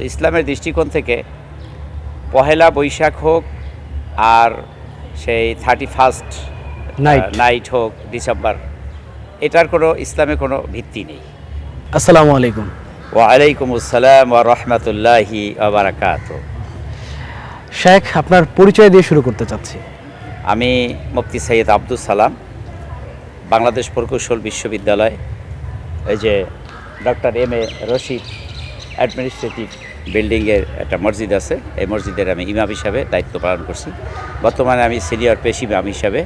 তো ইসলামের দৃষ্টিকোণ থেকে পহেলা বৈশাখ হোক আর সেই থার্টি ফার্স্ট. নাইট হোক ডিসেম্বর এটার কোনো ইসলামে কোনো ভিত্তি নেই। আসসালামু আলাইকুম। ওয়ালাইকুম আসসালাম ওয়া রহমতুল্লাহি আবরাকাত শেখ আপনার পরিচয় দিয়ে শুরু করতে চাচ্ছি। আমি মুফতি সৈয়দ আব্দুল সালাম বাংলাদেশ প্রকৌশল বিশ্ববিদ্যালয় এই যে doctor M A Rashid administrative বিল্ডিংয়ের একটা মসজিদ আছে। এই মসজিদের আমি ইমাম হিসাবে দায়িত্ব পালন করছি। বর্তমানে আমি সিনিয়র পেশি ইমাম হিসাবে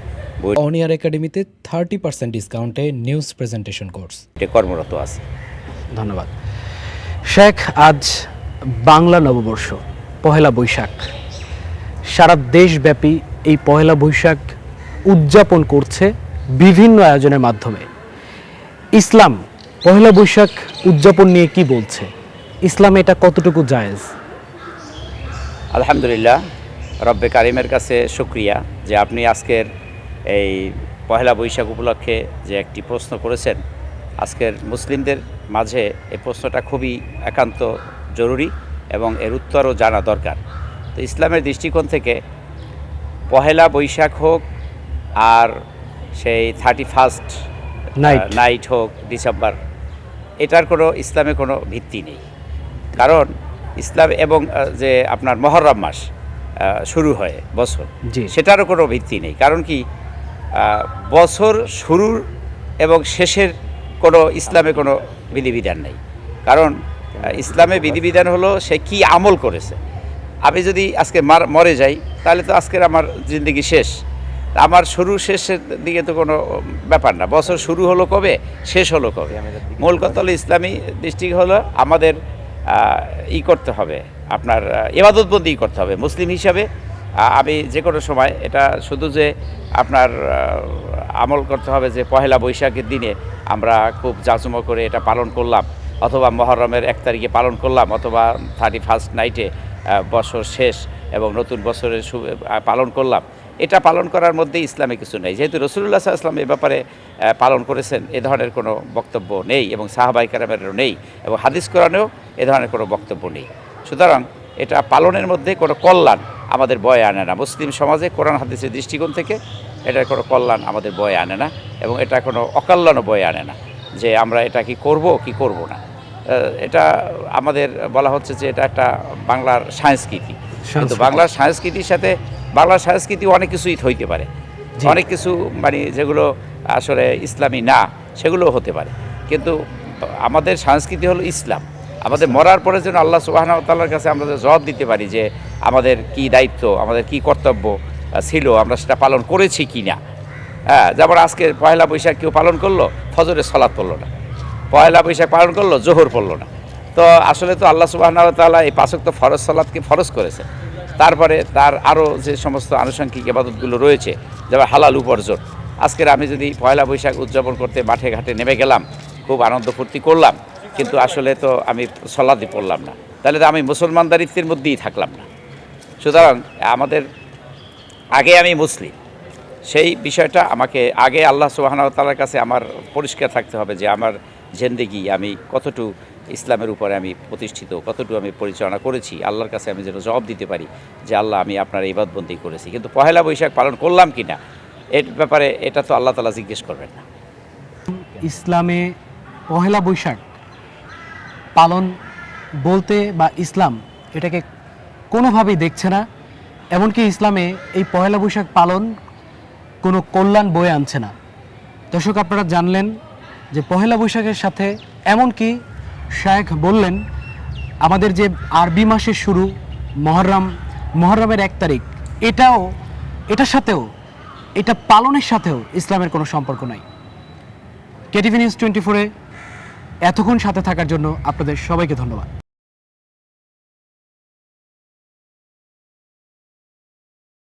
অনিয়ার একাডেমিতে থার্টি পার্সেন্ট ডিসকাউন্টে নিউজ প্রেজেন্টেশন কোর্স কর্মরত আছি। ধন্যবাদ। শেখ আজ বাংলা নববর্ষ পহেলা বৈশাখ। সারা দেশব্যাপী এই পহেলা বৈশাখ উদযাপন করছে বিভিন্ন আয়োজনের মাধ্যমে। ইসলাম পহেলা বৈশাখ উদযাপন নিয়ে কি বলছে? ইসলামে এটা কতটুকু জায়েজ? আলহামদুলিল্লাহ রব্বে কারিমের কাছে শুক্রিয়া যে আপনি আজকের এই পহেলা বৈশাখ উপলক্ষে যে একটি প্রশ্ন করেছেন। আজকের মুসলিমদের মাঝে এই প্রশ্নটা খুবই একান্ত জরুরি এবং এর উত্তরও জানা দরকার। তো ইসলামের দৃষ্টিকোণ থেকে পহেলা বৈশাখ হোক আর সেই থার্টি ফার্স্ট. নাইট হোক ডিসেম্বর এটার কোনো ইসলামে কোনো ভিত্তি নেই। কারণ ইসলাম এবং যে আপনার মহরম মাস শুরু হয় বছর জি। সেটারও কোনো ভিত্তি নেই। কারণ কি বছর শুরুর এবং শেষের কোনো ইসলামে কোনো বিধিবিধান নেই। কারণ ইসলামে বিধিবিধান হলো সে কি আমল করেছে। আমি যদি আজকে মার মরে যাই তাহলে তো আজকের আমার জিন্দগি শেষ। আমার শুরু শেষের দিকে তো কোনো ব্যাপার না। বছর শুরু হলো কবে? শেষ হলো কবে? মূল কথা হলো ইসলামী দৃষ্টি হলো আমাদের ই করতে হবে, আপনার এবাদতবন্দি করতে হবে। মুসলিম হিসাবে আমি যে কোনো সময় এটা শুধু যে আপনার আমল করতে হবে যে পহেলা বৈশাখের দিনে আমরা খুব জাঁচুমো করে এটা পালন করলাম, অথবা মহরমের এক তারিখে পালন করলাম, অথবা থার্টি ফার্স্ট নাইটে বছর শেষ এবং নতুন বছরের পালন করলাম। এটা পালন করার মধ্যে ইসলামে কিছু নেই। যেহেতু রসুল্লাহ আসলাম এ ব্যাপারে পালন করেছেন এ ধরনের কোনো বক্তব্য নেই এবং সাহাবাই কারামেরও নেই এবং হাদিস কোরআনেও এ ধরনের কোনো বক্তব্য নেই। সুতরাং এটা পালনের মধ্যে কোনো কল্যাণ আমাদের বয়ে আনে না। মুসলিম সমাজে কোরআন হাদিসের দৃষ্টিকোণ থেকে এটার কোনো কল্যাণ আমাদের বয়ে আনে না এবং এটা কোনো অকল্যাণও বয়ে আনে না যে আমরা এটা কি করব কি করব না। এটা আমাদের বলা হচ্ছে যে এটা একটা বাংলার সংস্কৃতি। কিন্তু বাংলার সংস্কৃতির সাথে বাংলার সংস্কৃতি অনেক কিছুই হইতে পারে। অনেক কিছু মানে যেগুলো আসলে ইসলামী না সেগুলো হতে পারে। কিন্তু আমাদের সংস্কৃতি হলো ইসলাম। আমাদের মরার পরে যেন আল্লাহ সুবাহতাল্লার কাছে আমরা জবাব দিতে পারি যে আমাদের কি দায়িত্ব আমাদের কি কর্তব্য ছিল আমরা সেটা পালন করেছি কি না হ্যাঁ যেমন আজকে পয়লা বৈশাখ কেউ পালন করল? ফজরে সলাৎ পড়ল না। পয়লা বৈশাখ পালন করল? জোহর পড়ল না। তো আসলে তো আল্লাহ সুবাহ তাল্লাহ এই পাঁচক তো ফরজ সলাদকে ফরজ করেছে তারপরে তার আরও যে সমস্ত আনুষঙ্গিক ইবাদতগুলো রয়েছে, যেমন হালাল উপার্জন। আজকের আমি যদি পয়লা বৈশাখ উদযাপন করতে মাঠে ঘাটে নেমে গেলাম, খুব আনন্দ ফুর্তি করলাম, কিন্তু আসলে তো আমি সলাদি পড়লাম না। তাহলে তো আমি মুসলমান দারিত্বের মধ্যেই থাকলাম না। সুতরাং আমাদের আগে আমি মুসলিম। সেই বিষয়টা আমাকে আগে আল্লাহ সুবাহতালার কাছে আমার পরিষ্কার থাকতে হবে যে আমার জেন্দেগি আমি কতটুকু ইসলামের উপরে আমি প্রতিষ্ঠিত, কতটুকু আমি পরিচালনা করেছি, আল্লাহর কাছে আমি যেন জবাব দিতে পারি যে আল্লাহ, আমি আপনার ইবাদবন্দি করেছি। কিন্তু পহেলা বৈশাখ পালন করলাম কি না এর ব্যাপারে এটা তো আল্লাহ তালা জিজ্ঞেস করবেন না। ইসলামে পহেলা বৈশাখ পালন বলতে বা ইসলাম এটাকে কোনোভাবেই দেখছে না, এমনকি ইসলামে এই পহেলা বৈশাখ পালন কোনো কল্যাণ বয়ে আনছে না। দর্শক, আপনারা জানলেন যে পহেলা বৈশাখের সাথে এমনকি শায়েখ বললেন, আমাদের যে আরবি মাসের শুরু, মহরম, মহরমের এক তারিখ, এটাও, এটার সাথেও, এটা পালনের সাথেও ইসলামের কোনো সম্পর্ক নাই। কেটিভি নিউজ টোয়েন্টি ফোরে এতক্ষণ সাথে থাকার জন্য আপনাদের সবাইকে ধন্যবাদ।